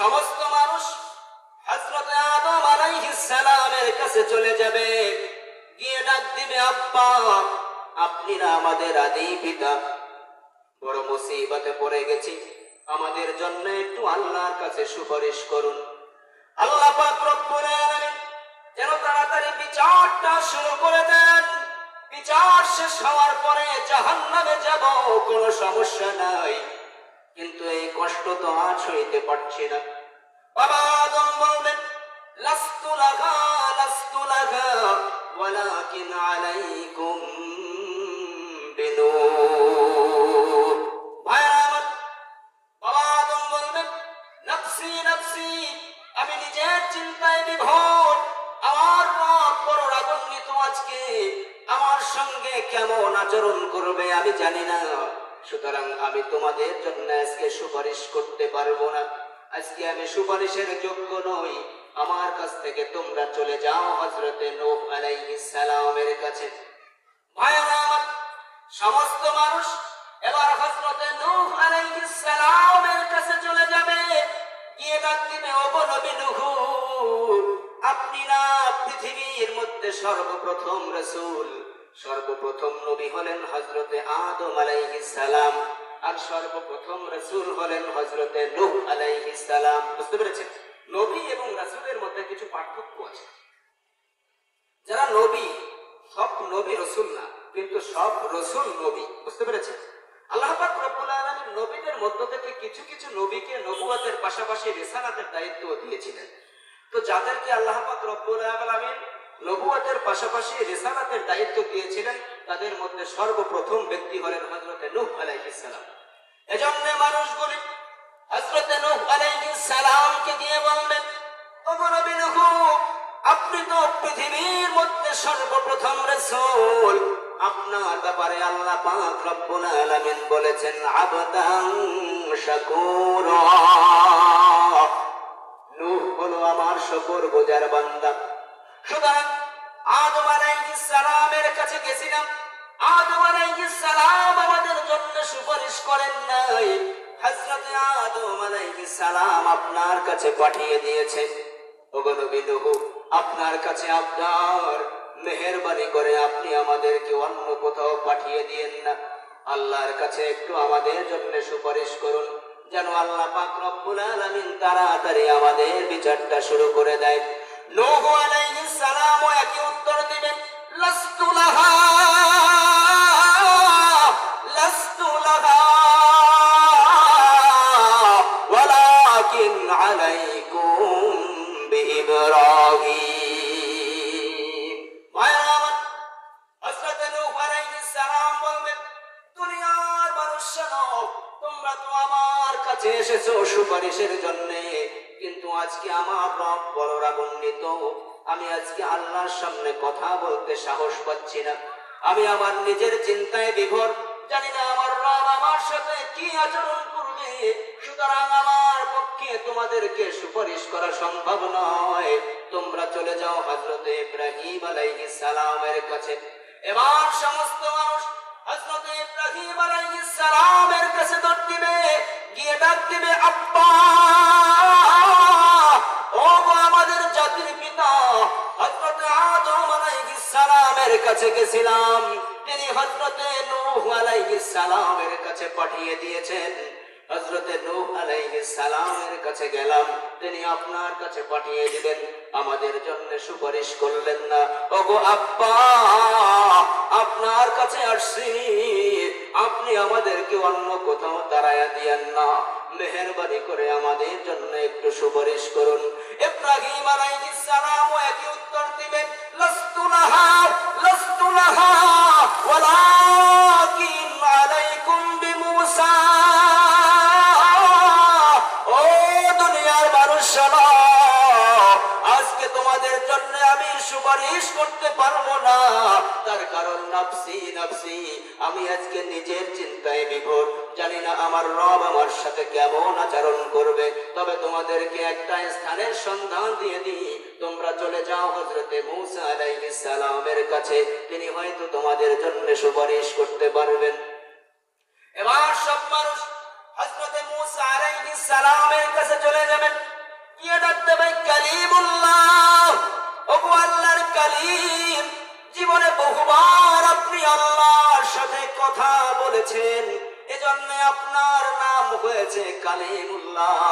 সমস্ত মানুষ হজরত আদম আলাইহিস সালামের কাছে চলে যাবে। গিয়ে ডাক দিবে, আব্বা, আপনি না আমাদের আদি পিতা। বড় মুসিবতে পড়ে গেছি। আমাদের জন্য একটু আল্লাহর কাছে সুপারিশ করুন। আল্লাহ পাক রব্বুল আলামিন যেন তাড়াতাড়ি বিচারটা শুরু করে দেন। বিচার শেষ হওয়ার পরে জাহান্নামে যাব, কোনো সমস্যা নাই। কিন্তু এই কষ্ট তো আজ হইতে পারছি না। বাবা, আদম বলবেন লাস্তু লাগা লাস্তু লাগা ওয়ালাকিন আলাইকুম বিনুর। বাবা আমি নিজের চিন্তায় বিভোর। আমার রব বড় রাগান্বিত আজকে আমার সঙ্গে কেমন আচরণ করবে আমি জানি না। সুতরাং আমি তোমাদের জন্য আজকে সুপারিশ করতে পারব না। আজকে আমি সুপারিশের যোগ্য নই। আমার কাছ থেকে তোমরা চলে যাও হজরতে নূহ আলাইহিস সালামের কাছে। ভাইরা আমার সমস্ত মানুষ এবার হজরতে নূহ আলাইহিস সালামের কাছে চলে যাবে। গিয়ে ডাক দিবে নবী নূহ, আপনি না পৃথিবীর মধ্যে সর্বপ্রথম রাসূল। সর্বপ্রথম নবী হলেন হজরতে আদম আলাইহিস সালাম, আর সর্বপ্রথম রাসূল হলেন হজরতে নূহ আলাইহিস সালাম। বুঝতে পেরেছেন? নবী এবং রাসূলের মধ্যে কিছু পার্থক্য আছে। যারা নবী, সব নবী রসুল না, কিন্তু সব রসুল নবী। বুঝতে পেরেছেন? আল্লাহ রব্বুল আলামিন নবীদের মধ্য থেকে কিছু কিছু নবীকে নবুয়াতের পাশাপাশি রিসালাতের দায়িত্ব দিয়েছিলেন। তো যাদেরকে আল্লাহ পাক রব্বুল আলামিন নবুয়াতের পাশাপাশি রিসালাতের দায়িত্ব দিয়েছিলেন তাদের মধ্যে সর্বপ্রথম ব্যক্তি হলেন হযরতে নূহ আলাইহিস সালাম। এজন্য মানুষগুলি হযরতে নূহ আলাইহিস সালামকে দিয়ে বলবেন ওগো নবী নূহ, আপনি তো পৃথিবীর মধ্যে সর্বপ্রথম রাসূল। আপনার ব্যাপারে আল্লাহ পাক রব্বুল আলামিন বলেছেন, আবদান শাকুরা। নূহ হলো আমার শকর গোজার বান্দা। সুতরাং আদম আলাইহিস সালামের কাছে গেছিলাম। আদম আলাইহিস সালাম আমাদের জন্য সুপারিশ করেন নাই। হযরত আদম আলাইহিস সালাম আপনার কাছে পাঠিয়ে দিয়েছে। ওগো নবী আপনার কাছে আপনার মেহেরবানি করে আপনি আমাদেরকে অন্য কোথাও পাঠিয়ে দিয়েন না। আল্লাহর কাছে একটু আমাদের জন্য সুপারিশ করুন। যেন আল্লাহ পাক রব্বুল আলামিন তাড়াতাড়ি আমাদের বিচারটা শুরু করে দেয়। নূহ আলাইহিস সালাম একই উত্তর দিবেন লাস্তু লাহা লাস্তু লাহা ওয়ালাকিন আলাইকুম এসেছ সুপারিশের আমার আমি আজকে আল্লাহর সামনে কথা বলতে সাহস পাচ্ছি না। আমি আমার নিজের চিন্তায় বিভোর। জানি না আমার রব আমার সাথে কি আচরণ করবে। সুতরাং আমার পক্ষে তোমাদেরকে সুপারিশ করা সম্ভব নয়। তোমরা চলে যাও হজরতে ইব্রাহিম আলাইহিস সালামের কাছে। এবার সমস্ত মানুষ হযরত ইব্রাহিম আলাইহিস সালামের কাছে দৌড় দিবে। গিয়ে ডাক দিবে, আব্বা! আমাদের জাতির পিতা হযরত আদম আলাইহিস সালামের কাছে গেছিলাম। তিনি হযরতে নূহ আলাইহিস সালামের কাছে পাঠিয়ে দিয়েছেন। হজরতে নূহ আলাইহিস সালামের কাছে গেলাম। তিনি আপনার কাছে পাঠিয়ে দিলেন। আমাদের জন্য সুপারিশ করলেন না। ওগো আব্বা, আপনার কাছে আসছি। আপনি আমাদেরকে অন্য কোথাও তাড়াইয়া দিয়েন না। মেহেরবানি করে আমাদের জন্য একটু সুপারিশ করুন। ইব্রাহিম আলাইহিস সালাম একই উত্তর দিবেন, লাস্তু লাহা ওয়ালাকিন আলাইকুম বিমূসা। ও দুনিয়ার মানুষ আজকে তোমাদের জন্য আমি সুপারিশ করতে পারব না। তার কারণ, নাফসি নাফসি, আমি আজকে নিজের চিন্তায় বিভোর। জানি না আমার রব আমার সাথে কেমন আচরণ করবে। তবে তোমাদেরকে একটা স্থানের সন্ধান দিয়ে দিই। তোমরা চলে যাও হজরতে মুসা আলাইহিস সালামের কাছে। তিনি হয়তো তোমাদের জন্য সুপারিশ করতে পারবেন। এবার সব মানুষ হযরতে মূসা আলাইহিস সালামের কাছে চলে যাবেন। কে ডাক দেবে কালিমুল্লাহ। ওগো আল্লাহর কালিম, জীবনে বহুবার আপনি আল্লাহর সাথে কথা বলেছেন। এজন্য আপনার নাম হয়েছে কালিমুল্লাহ।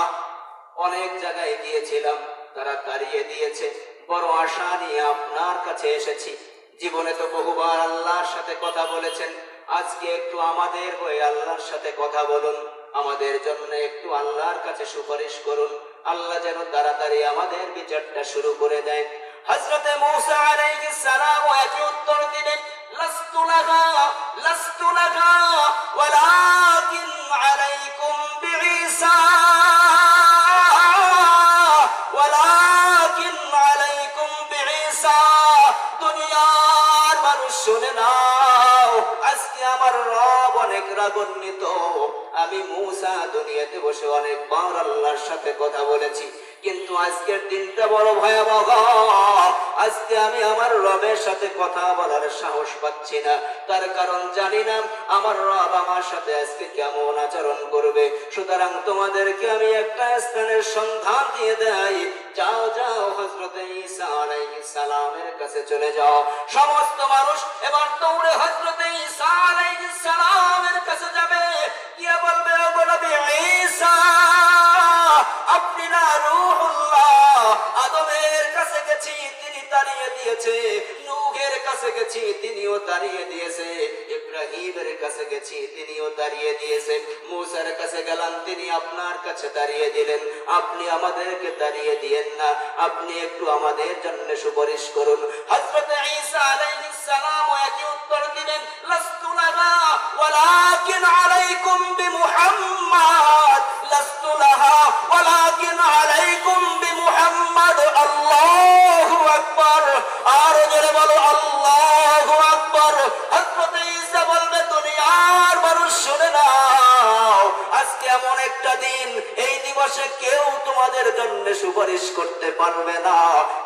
অনেক জায়গায় গিয়েছিলাম, তারা তাড়িয়ে দিয়েছে। বড় আশা নিয়ে আপনার কাছে এসেছি। জীবনে তো বহুবার আল্লাহর সাথে কথা বলেছেন। আজকে একটু আমাদের হয়ে আল্লাহর সাথে কথা বলুন। আমাদের জন্য একটু আল্লাহর কাছে সুপারিশ করুন। আল্লাহ যেন তাড়াতাড়ি আমাদের বিচারটা শুরু করে দেয়। হযরতে মূসা আলাইহিস সালাম একই উত্তর দিলেন ওয়ালাকিন আলাইকুম বিঈসা দুনিয়ার মানুষ নাও, আজকে আমার রব অনেক রাগান্বিত। আমি মূসা দুনিয়াতে বসে অনেকবার আল্লাহর সাথে কথা বলেছি, কিন্তু আজকের দিনটা বড় ভয়াবহ। আজকে আমি আমার রবের সাথে কথা বলার সাহস পাচ্ছি না। তার কারণ জানি না আমার রব আমার সাথে আজকে কেমন আচরণ করবে। সুতরাং তোমাদেরকে আমি একটা স্থানের সন্ধান দিয়ে দেয় যাও যাও হজরতে সালামের কাছে চলে যাও। সমস্ত মানুষ এবার দৌড়ে হজরতে সালামের কাছে যাবে। গিয়ে বলবে আপনি না রূহুল্লাহ তিনি তাড়িয়ে দিয়েছে। নূহের কাছে গেছি, তিনিও তাড়িয়ে দিয়েছে। ইব্রাহিমের কাছে গেছি, তিনিও তাড়িয়ে দিয়েছে। মূসার কাছে গেলাম, তিনি আপনার কাছে তাড়িয়ে দিলেন। আপনি আমাদেরকে দাঁড়িয়ে দিয়েন না। আপনি একটু আমাদের জন্য সুপারিশ করুন। হযরত ঈসা আলাইহিস সালাম একই উত্তর দিলেন লাস্তু লাহা ওয়ালাকিন একটা দিন এই দিবসে কেউ তোমাদের জন্য সুপারিশ করতে পারবে না।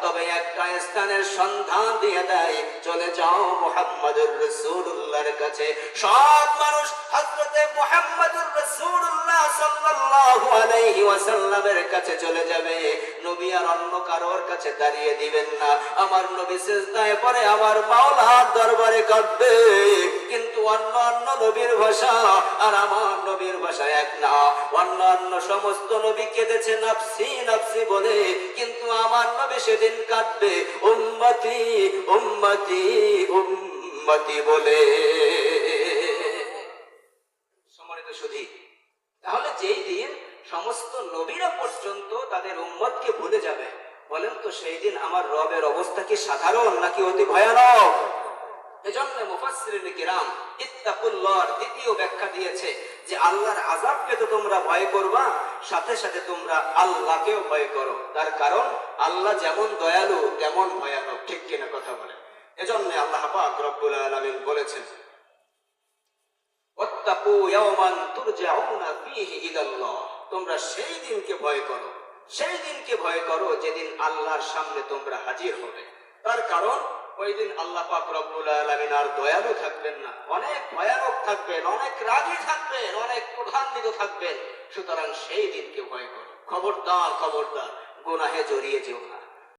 তবে একটা স্থানের সন্ধান দিয়ে দেয়, চলে যাও মোহাম্মদুর রসুল্লাহর কাছে। সব মানুষ হযরতে মুহাম্মদুর রাসূলুল্লাহ সমস্ত নবী কেঁদেছে নাফসি নাফসি বলে, কিন্তু আমার নবী সেদিন কাঁদবে, উম্মতি উম্মতি উম্মতি বলে। সমস্ত নবীরা পর্যন্ত তাদের উম্মতকে ভুলে যাবে। বলেন তো, সেই দিন আমার রবের অবস্থা কি সাধারণ নাকি অতি ভয়ানক? এজন্য কিরাম ইত্তাকুল্লাহর দ্বিতীয় ব্যাখ্যা দিয়েছে যে, আল্লাহর তোমরা ভয় করবা, সাথে সাথে তোমরা আল্লাহকেও ভয় করো। তার কারণ, আল্লাহ যেমন দয়ালু, তেমন ভয়ানক। ঠিক কিনা কথা বলে এজন্য আল্লাহ পাক রব্বুল আলামিন বলেছেন, ওয়াত্তাকু ইয়াওমান তুরজাউনা ইলাল্লাহ। তোমরা সেই দিনকে ভয় করো। সেই দিনকে ভয় করো যেদিন আল্লাহর সামনে তোমরা হাজির হবে। তার কারণ, ওই দিন আল্লাহ পাক রব্বুল আলমিন আর দয়ালু থাকবেন না। অনেক ভয়ানক থাকবেন, অনেক রাগী থাকবেন, অনেক প্রধান্বিত থাকবেন। সুতরাং সেই দিনকে ভয় করো। খবরদার খবরদার, গুনাহে জড়িয়ে যেও না।